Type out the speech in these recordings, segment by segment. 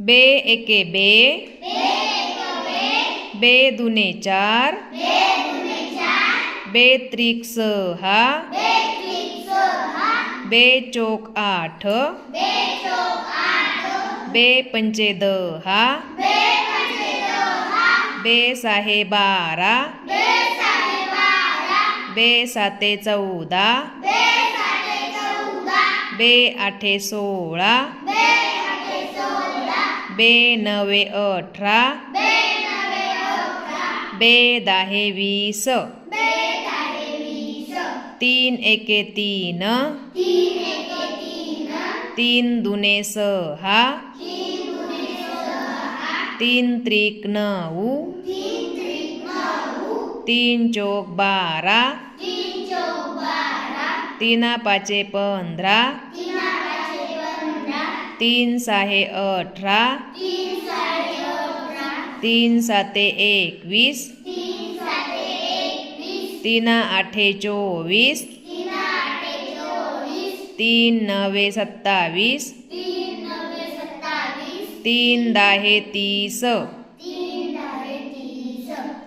बे एके बे. बे दुने चार. बे त्रिक सहा बे चोक आठ. बे पंचे दहा बे साहे बारा. बे साते चौदा. बे आठे सोळा. बे नवे अठरा. बे दाहे वीस. तीन एके तीन. तीन दुने सहा. तीन त्रिक नऊ. तीन चोक बारा. तीना पाचे पंधरा. तीन सहा अठरा. तीन साते एकवीस. तीन आठे चोवीस. तीन नवे सत्तावीस. तीन दहे तीस.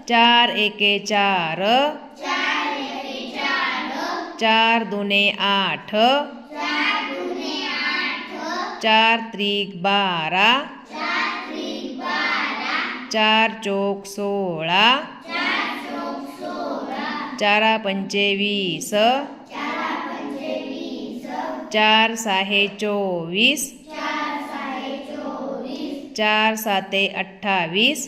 चार एके चार. चार दुने आठ. चार त्रिक बारा. चार चोक सोळा. चारा पंचेवीस चार साहे चोवीस. चार साते अठ्ठावीस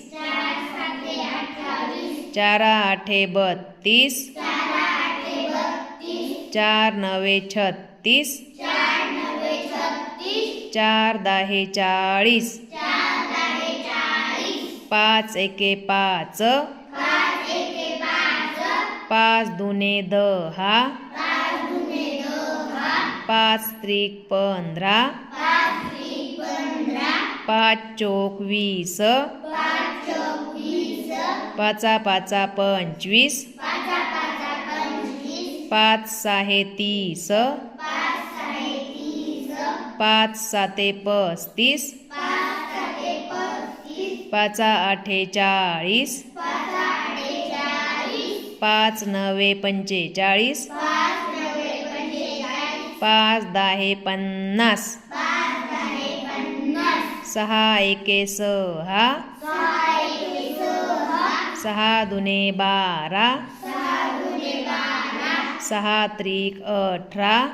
चारा आठे बत्तीस. चार नवे छत्तीस. चार दाहे चाळीस. पाच एके पाच. पाच दुने दहा. पाच त्रिक पंधरा. पाच चोक वीस. पाचा पाचा पंचवीस. पाच सहा तीस. पाच साते पस्तीस पाचा आठे चाळीस पाच नवे पंचेचाळीस. पाच दहा पन्नास. सहा एके सहा. सहा दुने बारा. सहा त्रिक अठरा.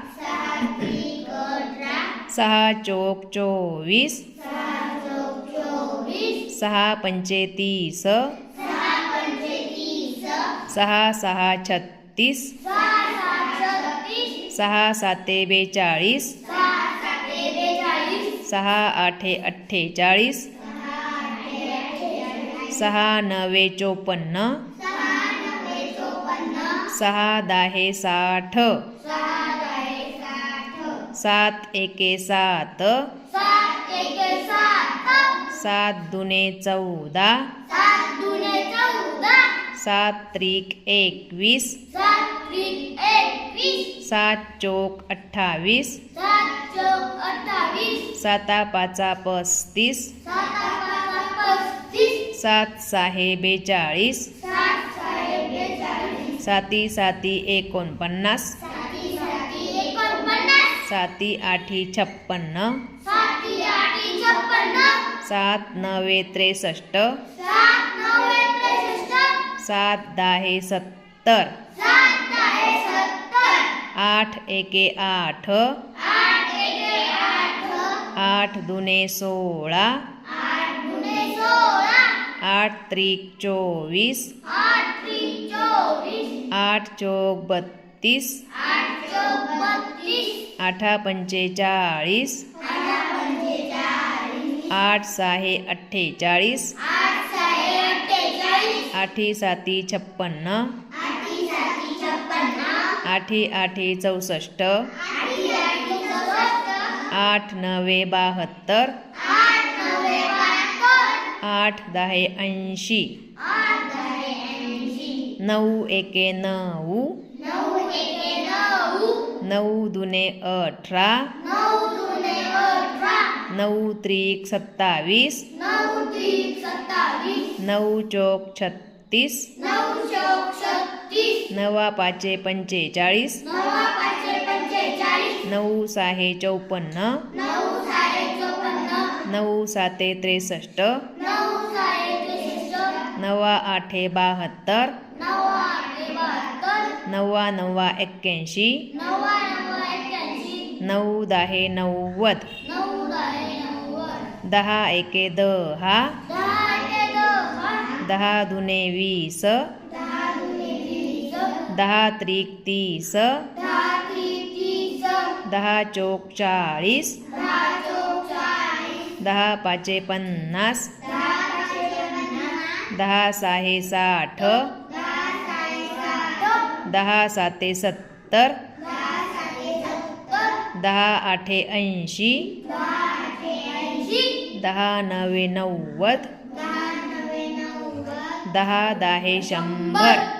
सहा चोक चोवीस. सहा पंचे तीस सहा सहा छत्तीस. सहा साते बेचाळीस. सहा आठे अठ्ठेचाळीस. सहा नवे चोपन्न. सहा दाहे साठ. सात एके सात. सात दुने चौदा. सात त्रिक एकवीस. सात चोक अठ्ठावीस. साता पाचा पस्तीस. सात सहा बेचाळीस. साती साती एकोणपन्नास. साती आठी छप्पन्न. सात नवे त्रेसष्ट. सात दहा सत्तर. आठ एके आठ. आठ दुने सोळा. आठ त्रिक चोवीस. आठ चोक बत्तीस. आठा पंचेचाळीस. आठ सहा अठ्ठेचाळीस. आठी साती छप्पन्न. आठी आठी चौसष्ट. आठ नवे बहात्तर. आठ दहा ऐंशी. नऊ एके नऊ. नऊ दुने अठरा. नऊ त्रिक सत्तावीस. नऊ चोक छत्तीस. नवा पाचे पंचेचाळीस. नऊ सहाशे चौपन्न. नऊ साते त्रेसष्ट. नवा आठे बहात्तर. नव्वा नव्वा एक्क्याऐंशी. नऊ दाहे नव्वद. दहा एके दहा. दहा दुने वीस. दहा त्रिक तीस. दहा चोक चाळीस. दहा पाचे पन्नास दहा सहाशे साठ दहा साते सत्तर. दहा सत्तर दहा आठे ऐंशी. दहा नवे नव्वद. दहा नवे नव्वद दहा दाहे शंभर.